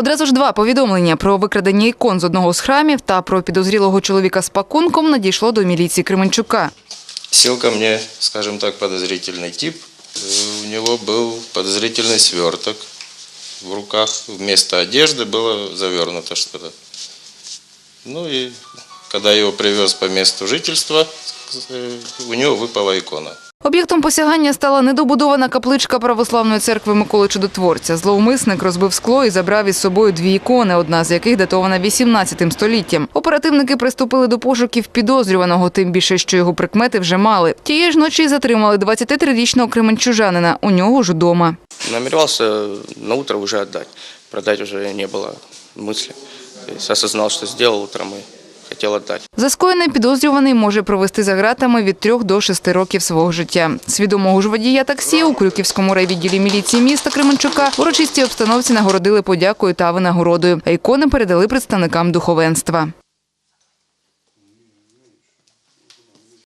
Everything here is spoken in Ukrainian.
Одразу ж два повідомлення про викрадення ікон з одного з храмів та про підозрілого чоловіка з пакунком надійшло до міліції Кременчука. Сел ко мне, скажем так, подозрительный тип. Э, У него был подозрительный сверток. В руках вместо одежды было завернуто что-то. Ну и когда я его привез по месту жительства, э, у него выпала икона. Об'єктом посягання стала недобудована капличка православної церкви Миколи Чудотворця. Зловмисник розбив скло і забрав із собою дві ікони, одна з яких датована 18 століттям. Оперативники приступили до пошуків підозрюваного, тим більше, що його прикмети вже мали. Тієї ж ночі затримали 23-річного кременчужанина. У нього ж удома. Намеревался на утро уже отдать. Продать уже не было мысли. То есть осознал, что сделал утром хотел отдать. За скоєне підозрюваний може провести за ґратами від 3 до 6 років свого життя. Свідомого ж водія таксі у Крюківському райвідділі міліції міста Кременчука урочистій обстановці нагородили подякою та винагородою, а ікони передали представникам духовенства.